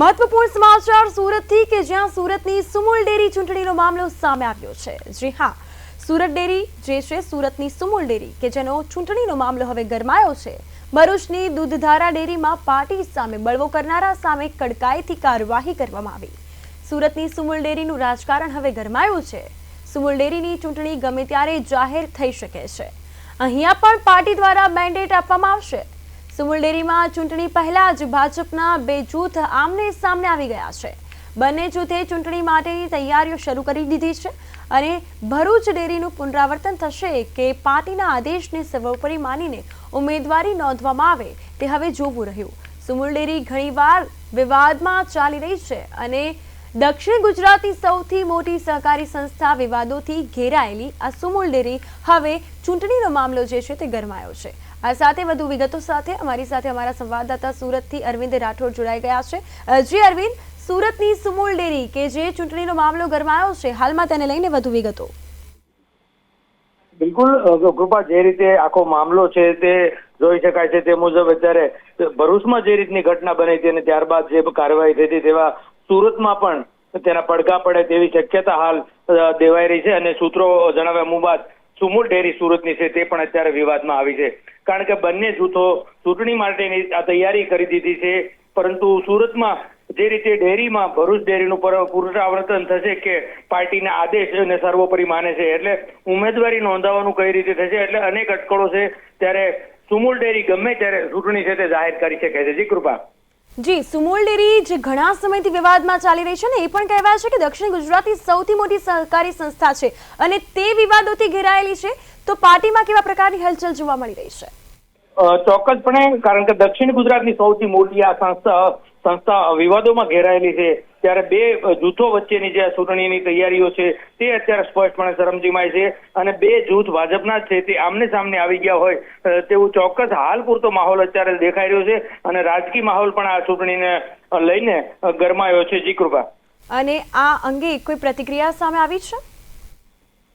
મહત્વપૂર્ણ સમાચાર સુરતથી કે જ્યાં સુરતની સુમુલ ડેરી ચૂંટણીનો મામલો સામે આવ્યો છે. જી હા, સુરત ડેરી જે છે સુરતની સુમુલ ડેરી કે જેનો ચૂંટણીનો મામલો હવે ગરમાયો છે. ભરૂચની દૂધધારા ડેરીમાં પાર્ટી સામે બળવો કરનારા સામે કડકાઈથી કાર્યવાહી કરવામાં આવી. સુરતની સુમુલ ડેરીનું રાજકારણ હવે ગરમાયું છે. સુમુલ ડેરીની ચૂંટણી ગમે ત્યારે જાહેર થઈ શકે છે. અહીંયા પણ પાર્ટી દ્વારા મેન્ડેટ આપવામાં આવશે. સુમુલ ડેરીમાં ચૂંટણી પહેલા જ ભાજપના બે જૂથ આમને સામને આવી ગયા છે. બંને જૂથે ચૂંટણી માટેની તૈયારીઓ શરૂ કરી દીધી છે અને ભરૂચ ડેરીનું પુનરાવર્તન થશે કે પાર્ટીના આદેશને સર્વોપરી માનીને ઉમેદવારી નોંધવામાં આવે તે હવે જોવું રહ્યું. સુમુલ ડેરી ઘણીવાર વિવાદમાં ચાલી રહી છે અને દક્ષિણ ગુજરાતની સૌથી મોટી સહકારી સંસ્થા વિવાદોથી ઘેરાયેલી આ સુમુલ ડેરી હવે ચૂંટણીનો મામલો જે છે તે ગરમાયો છે. આ સાથે વધુ વિગતો સાથે અમારી સાથે અમારા સંવાદદાતા સુરતથી અરવિંદ રાઠોડ જોડાઈ ગયા છે. જી અરવિંદ, સુરતની સુમૂલ ડેરી કે જે ચૂંટણીનો મામલો ગરમાયો છે, હાલમાં તેને લઈને વધુ વિગતો. બિલકુલ કૃપા જે રીતે આખો મામલો છે તે જોઈ શકાય છે તે મુજબ અત્યારે ભરૂચમાં જે રીતની ઘટના બની હતી અને ત્યારબાદ જે કાર્યવાહી થઈ હતી તેવા સુરતમાં પણ તેના પડઘા પડે તેવી શક્યતા હાલ દેવાઈ રહી છે અને સૂત્રો જણાવ્યા મુબાદ સુમુલ ડેરી સુરતની છે, તે પણ અત્યારે વિવાદમાં આવી છે. કારણ કે બંને જૂથો ચૂંટણી માટેની આ તૈયારી કરી દીધી છે, પરંતુ સુરતમાં જે રીતે ડેરીમાં ભરૂચ ડેરીનું પુનરાવર્તન થશે કે પાર્ટીના આદેશ અને સર્વોપરી માને છે, એટલે ઉમેદવારી નોંધાવાનું કઈ રીતે થશે, એટલે અનેક અટકળો છે, ત્યારે સુમુલ ડેરી ગમે ત્યારે ચૂંટણી છે તે જાહેર કરી શકે છે. જી કૃપા. જી, સુમોલ ડેરી જે ઘણા સમયથી વિવાદમાં ચાલી રહી છે ને, એ પણ કહેવાય છે કે દક્ષિણ ગુજરાતની સૌથી મોટી સહકારી સંસ્થા છે અને તે વિવાદોથી ઘેરાયેલી છે. તો પાર્ટીમાં કેવા પ્રકારની હલચલ જોવા મળી રહી છે? ચોક્કસપણે, કારણ કે દક્ષિણ ગુજરાતની સૌથી મોટી આ સંસ્થા સંસ્થા વિવાદોમાં ઘેરાયેલી છે. ત્યારે બે જૂથો વચ્ચેની જે ચૂંટણીની તૈયારીઓ છે, તે અત્યારે સ્પષ્ટપણે શરમજીમાય છે. અને બે જૂથ ભાજપના છે, તે આમને સામને આવી ગયા હોય તેવું ચોક્કસ હાલ પૂરતો માહોલ અત્યારે દેખાઈ રહ્યો છે. અને રાજકીય માહોલ પણ આ ચૂંટણીને લઈને ગરમાયો છે. જી કૃપા. અને આ અંગે કોઈ પ્રતિક્રિયા સામે આવી છે?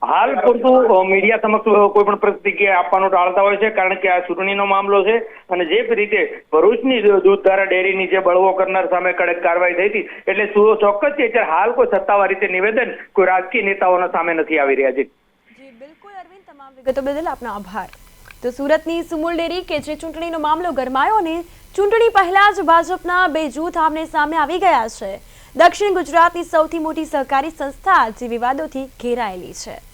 હાલ પૂરતું મીડિયા સમક્ષ કોઈ પણ પ્રતિક્રિયા આપવાનું ટાળતા હોય છે, કારણ કે આ ચૂંટણીનો મામલો છે અને જે રીતે ભરૂચની દૂધધારા ડેરીની જે બળવો કરનાર સામે કડક કાર્યવાહી થઈ હતી, એટલે સુ- ચોક્કસ છે, અત્યારે હાલ કોઈ સત્તાવાર રીતે નિવેદન કોઈ રાજકીય નેતાઓના સામે નથી આવી રહ્યા છે. જી, બિલકુલ, અરવિંદ, તમામ વિગતો બદલ આપનો આભાર. તો સુરતની સુમુલ ડેરી કે જે ચૂંટણીનો મામલો ગરમાયો અને ચૂંટણી પહેલા જ ભાજપના બે જૂથ આમને સામે આવી ગયા છે. દક્ષિણ ગુજરાતની સૌથી મોટી સહકારી સંસ્થા જે વિવાદોથી ઘેરાયેલી છે.